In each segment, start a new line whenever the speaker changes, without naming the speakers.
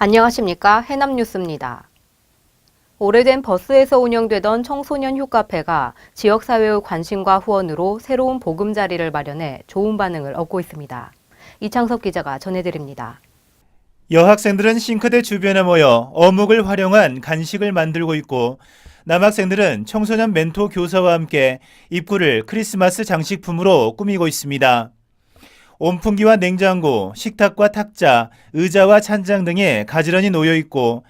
안녕하십니까. 해남뉴스입니다. 오래된 버스에서 운영되던 청소년 휴카페가 지역사회의 관심과 후원으로 새로운 보금자리를 마련해 좋은 반응을 얻고 있습니다. 이창섭 기자가 전해드립니다.
여학생들은 싱크대 주변에 모여 어묵을 활용한 간식을 만들고 있고 남학생들은 청소년 멘토 교사와 함께 입구를 크리스마스 장식품으로 꾸미고 있습니다. 온풍기와 냉장고, 식탁과 탁자, 의자와 찬장 등이 가지런히 놓여 있고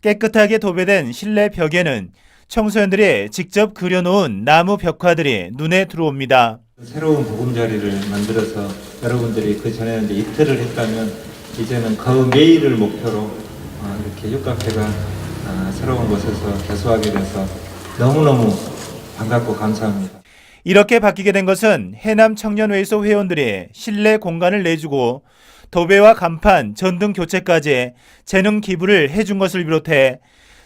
깨끗하게 도배된 실내 벽에는 청소년들이 직접 그려놓은 나무 벽화들이 눈에 들어옵니다.
새로운 보금자리를 만들어서 여러분들이 그 이제 이틀을 했다면 이제는 그 매일을 목표로 어, 이렇게 육카페가 어, 새로운 곳에서 개소하게 돼서 너무너무 반갑고 감사합니다.
이렇게 바뀌게 된 것은 해남 청년회의소 회원들이 실내 공간을 내주고 도배와 간판, 전등 교체까지 재능 기부를 해준 것을 비롯해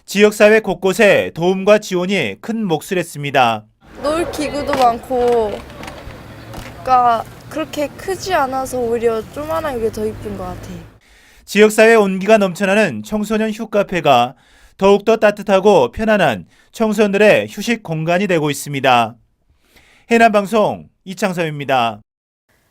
지역사회 곳곳에 도움과 지원이 큰 몫을 했습니다.
놀 기구도 많고, 그러니까 그렇게 크지 않아서 오히려 조만한 게 더 이쁜 것 같아요.
지역사회 온기가 넘쳐나는 청소년 휴카페가 더욱더 따뜻하고 편안한 청소년들의 휴식 공간이 되고 있습니다. 해남방송 이창섭입니다.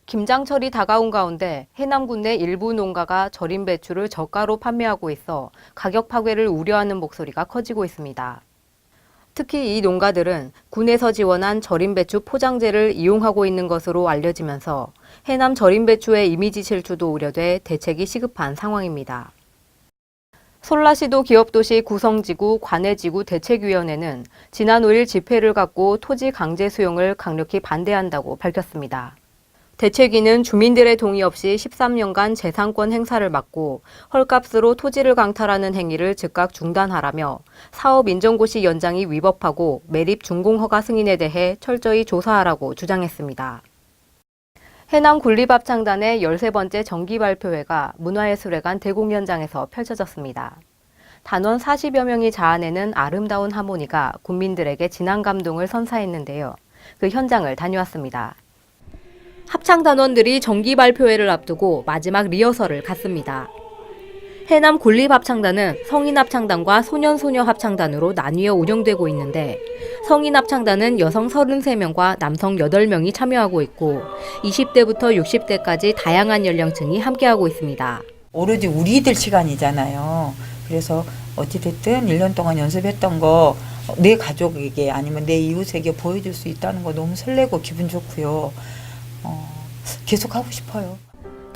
김장철이 다가온 가운데 해남 군 내 일부 농가가 절임 배추를 저가로 판매하고 있어 가격 파괴를 우려하는 목소리가 커지고 있습니다. 특히 이 농가들은 군에서 지원한 절임 배추 포장재를 이용하고 있는 것으로 알려지면서 해남 절임 배추의 이미지 실추도 우려돼 대책이 시급한 상황입니다. 솔라시도 기업도시 구성지구 관해지구 대책위원회는 지난 5일 집회를 갖고 토지 강제 수용을 강력히 반대한다고 밝혔습니다. 대책위는 주민들의 동의 없이 13년간 재산권 행사를 막고 헐값으로 토지를 강탈하는 행위를 즉각 중단하라며 사업 인정고시 연장이 위법하고 매립 준공허가 승인에 대해 철저히 조사하라고 주장했습니다. 해남 군립합 창단의 13번째 정기 발표회가 문화예술회관 대공연장에서 펼쳐졌습니다. 단원 40여 명이 자아내는 아름다운 하모니가 국민들에게 진한 감동을 선사했는데요. 그 현장을 다녀왔습니다. 합창 단원들이 정기 발표회를 앞두고 마지막 리허설을 갔습니다. 해남 군립합창단은 성인합창단과 소년소녀합창단으로 나뉘어 운영되고 있는데 성인합창단은 여성 33명과 남성 8명이 참여하고 있고 20대부터 60대까지 다양한 연령층이 함께하고 있습니다.
오로지 우리들 시간이잖아요. 그래서 어찌됐든 1년 동안 연습했던 거 내 가족에게 아니면 내 이웃에게 보여줄 수 있다는 거 너무 설레고 기분 좋고요. 어, 계속 하고 싶어요.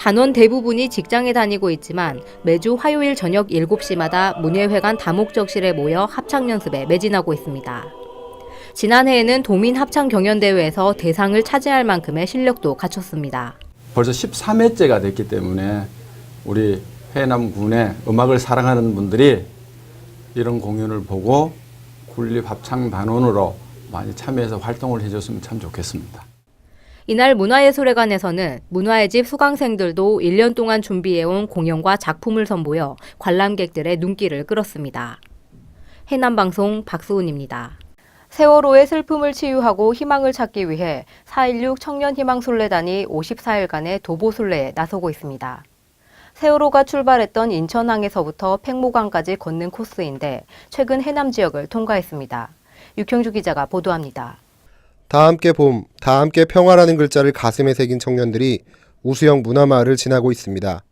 단원 대부분이 직장에 다니고 있지만 매주 화요일 저녁 7시마다 문예회관 다목적실에 모여 합창 연습에 매진하고 있습니다. 지난해에는 도민 합창 경연대회에서 대상을 차지할 만큼의 실력도 갖췄습니다.
벌써 13회째가 됐기 때문에 우리 해남군의 음악을 사랑하는 분들이 이런 공연을 보고 군립 합창 단원으로 많이 참여해서 활동을 해줬으면 참 좋겠습니다.
이날 문화예술회관에서는 문화의 집 수강생들도 1년 동안 준비해온 공연과 작품을 선보여 관람객들의 눈길을 끌었습니다. 해남방송 박수훈입니다. 세월호의 슬픔을 치유하고 희망을 찾기 위해 4.16 청년희망순례단이 54일간의 도보순례에 나서고 있습니다. 세월호가 출발했던 인천항에서부터 팽모강까지 걷는 코스인데 최근 해남 지역을 통과했습니다. 육형주 기자가 보도합니다.
다 함께 봄, 다 함께 평화라는 글자를 가슴에 새긴 청년들이 우수영 문화마을을 지나고 있습니다.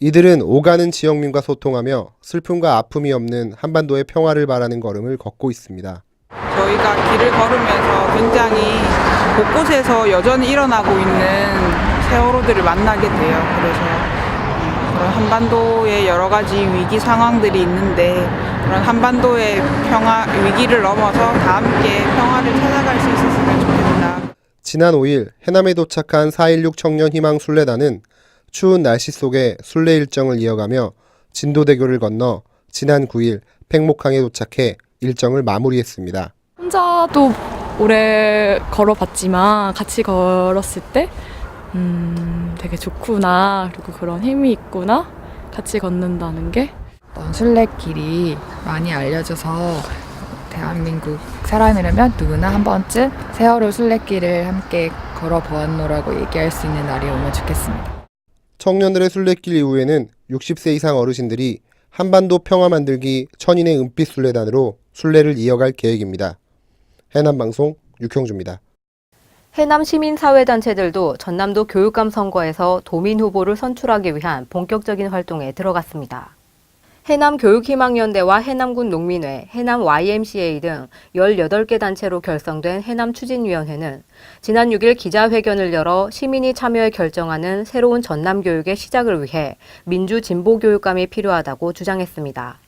이들은 오가는 지역민과 소통하며 슬픔과 아픔이 없는 한반도의 평화를 바라는 걸음을 걷고 있습니다.
저희가 길을 걸으면서 굉장히 곳곳에서 여전히 일어나고 있는 세월호들을 만나게 돼요. 그래서 그런 한반도의 여러 가지 위기 상황들이 있는데 그런 한반도의 평화 위기를 넘어서 다 함께 평화를 찾아갈 수 있었으면 좋겠다.
지난 5일 해남에 도착한 4.16 청년 희망 순례단은 추운 날씨 속에 순례 일정을 이어가며 진도대교를 건너 지난 9일 팽목항에 도착해 일정을 마무리했습니다.
혼자도 오래 걸어봤지만 같이 걸었을 때 음, 되게 좋구나 그리고 그런 힘이 있구나 같이 걷는다는 게
순례길이 많이 알려져서 대한민국 사람이라면 누구나 한 번쯤 세월호 순례길을 함께 걸어보았노라고 얘기할 수 있는 날이 오면 좋겠습니다.
청년들의 순례길 이후에는 60세 이상 어르신들이 한반도 평화 만들기 천인의 은빛 순례단으로 순례를 이어갈 계획입니다. 해남방송 육형주입니다.
해남 시민사회단체들도 전남도 교육감 선거에서 도민 후보를 선출하기 위한 본격적인 활동에 들어갔습니다. 해남 교육희망연대와 해남군 농민회, 해남 YMCA 등 18개 단체로 결성된 해남 추진위원회는 지난 6일 기자회견을 열어 시민이 참여해 결정하는 새로운 전남 교육의 시작을 위해 민주 진보 교육감이 필요하다고 주장했습니다.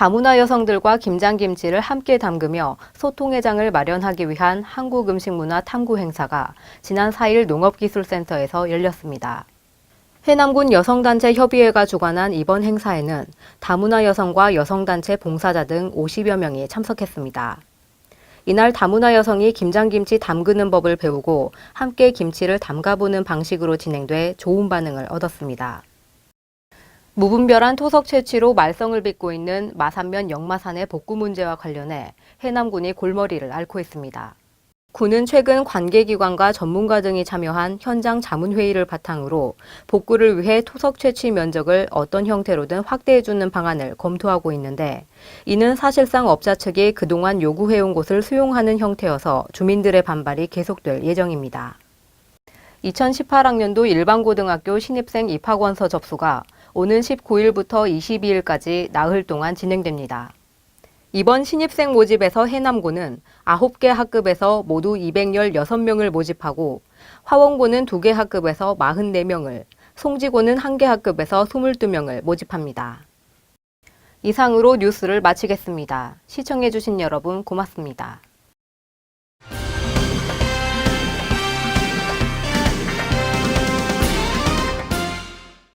다문화 여성들과 김장김치를 함께 담그며 소통회장을 마련하기 위한 한국 음식 문화 탐구 행사가 지난 4일 농업기술센터에서 열렸습니다. 해남군 여성단체 협의회가 주관한 이번 행사에는 다문화 여성과 여성단체 봉사자 등 50여 명이 참석했습니다. 이날 다문화 여성이 김장김치 담그는 법을 배우고 함께 김치를 담가보는 방식으로 진행돼 좋은 반응을 얻었습니다. 무분별한 토속 채취로 말썽을 빚고 있는 마산면 영마산의 복구 문제와 관련해 해남군이 골머리를 앓고 있습니다. 군은 최근 관계기관과 전문가 등이 참여한 현장 자문회의를 바탕으로 복구를 위해 토속 채취 면적을 어떤 형태로든 확대해주는 방안을 검토하고 있는데 이는 사실상 업자 측이 그동안 요구해온 곳을 수용하는 형태여서 주민들의 반발이 계속될 예정입니다. 2018학년도 일반고등학교 신입생 입학원서 접수가 오는 19일부터 22일까지 나흘 동안 진행됩니다. 이번 신입생 모집에서 해남고는 9개 학급에서 모두 216명을 모집하고 화원고는 2개 학급에서 44명을, 송지고는 1개 학급에서 22명을 모집합니다. 이상으로 뉴스를 마치겠습니다. 시청해주신 여러분 고맙습니다.